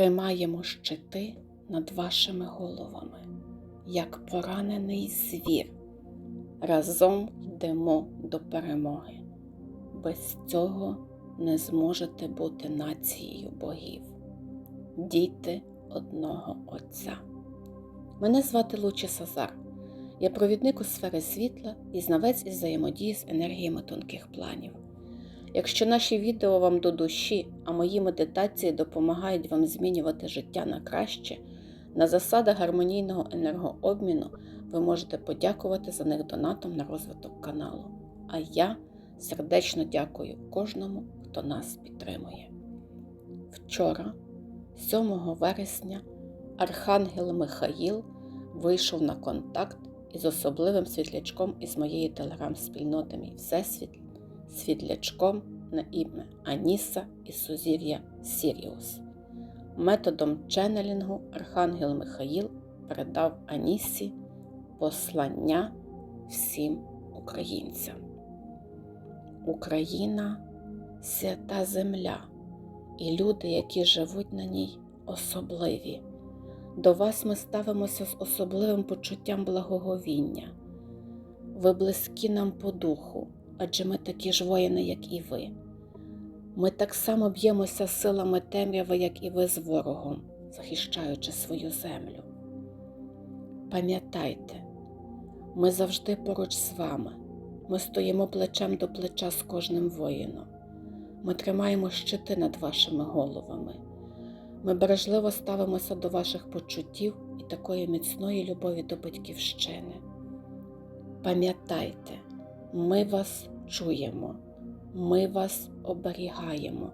Тримаємо щити над вашими головами, як поранений звір. Разом йдемо до перемоги. Без цього не зможете бути нацією богів, діти одного Отця. Мене звати Лучі Сазар. Я провідник у сфери світла і знавець із взаємодії з енергіями тонких планів. Якщо наші відео вам до душі, а мої медитації допомагають вам змінювати життя на краще, на засадах гармонійного енергообміну ви можете подякувати за них донатом на розвиток каналу. А я сердечно дякую кожному, хто нас підтримує. Вчора, 7 вересня, Архангел Михаїл вийшов на контакт із особливим світлячком із моєї телеграм-спільноти Мій Всесвіт, світлячком на ім'я Аніса із сузір'я Сіріус. Методом ченнелінгу Архангел Михаїл передав Анісі послання всім українцям. Україна свята земля, і люди, які живуть на ній, особливі. До вас ми ставимося з особливим почуттям благоговіння. Ви близькі нам по духу, адже ми такі ж воїни, як і ви. Ми так само б'ємося силами темряви, як і ви з ворогом, захищаючи свою землю. Пам'ятайте, ми завжди поруч з вами, ми стоїмо плечем до плеча з кожним воїном. Ми тримаємо щити над вашими головами. Ми бережливо ставимося до ваших почуттів і такої міцної любові до батьківщини. Пам'ятайте, ми вас чуємо, ми вас оберігаємо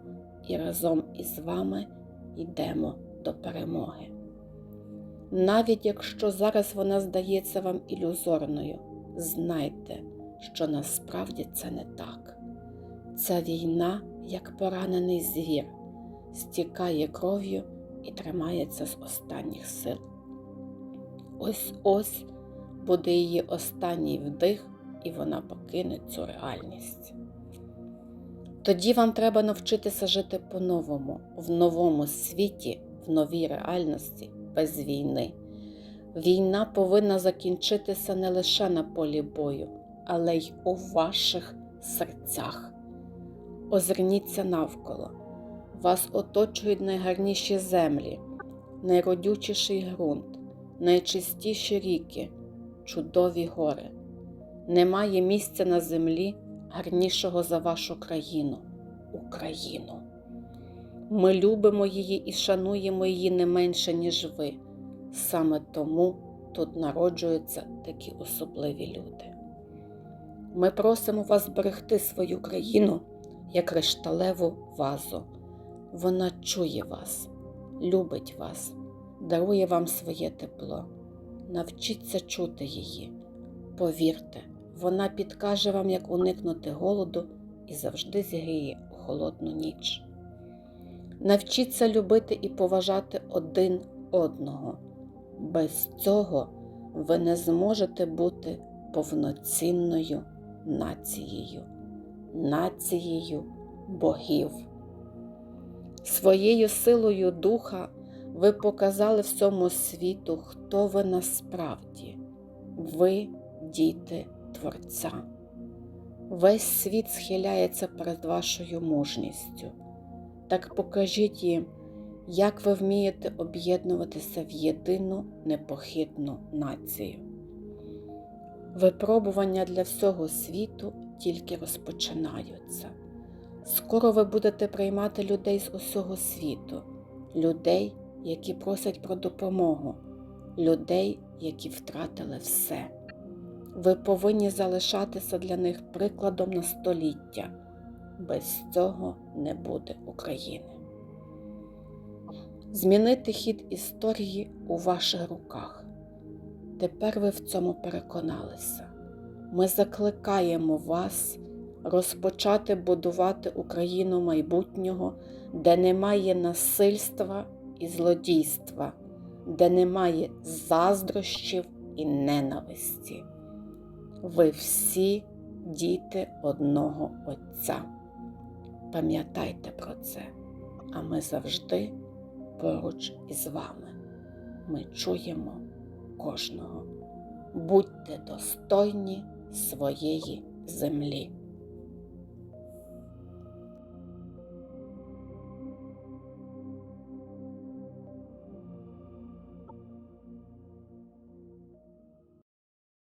і разом із вами йдемо до перемоги. Навіть якщо зараз вона здається вам ілюзорною, знайте, що насправді це не так. Ця війна, як поранений звір, стікає кров'ю і тримається з останніх сил. Ось ось буде її останній вдих, і вона покине цю реальність. Тоді вам треба навчитися жити по-новому, в новому світі, в новій реальності, без війни. Війна повинна закінчитися не лише на полі бою, але й у ваших серцях. Озирніться навколо. Вас оточують найгарніші землі, найродючіший ґрунт, найчистіші ріки, чудові гори. Немає місця на землі гарнішого за вашу країну, Україну. Ми любимо її і шануємо її не менше, ніж ви. Саме тому тут народжуються такі особливі люди. Ми просимо вас берегти свою країну як кришталеву вазу. Вона чує вас, любить вас, дарує вам своє тепло. Навчіться чути її. Повірте, вона підкаже вам, як уникнути голоду і завжди зігріє у холодну ніч. Навчіться любити і поважати один одного. Без цього ви не зможете бути повноцінною нацією, нацією богів. Своєю силою духа ви показали всьому світу, хто ви насправді. Ви діти Творця. Весь світ схиляється перед вашою мужністю. Так покажіть їм, як ви вмієте об'єднуватися в єдину непохитну націю. Випробування для всього світу тільки розпочинаються. Скоро ви будете приймати людей з усього світу, людей, які просять про допомогу, людей, які втратили все. Ви повинні залишатися для них прикладом на століття. Без цього не буде України. Змінити хід історії у ваших руках. Тепер ви в цьому переконалися. Ми закликаємо вас розпочати будувати Україну майбутнього, де немає насильства і злодійства, де немає заздрощів і ненависті ви всі діти одного Отця. Пам'ятайте про це, а ми завжди поруч із вами. Ми чуємо кожного. Будьте достойні своєї землі.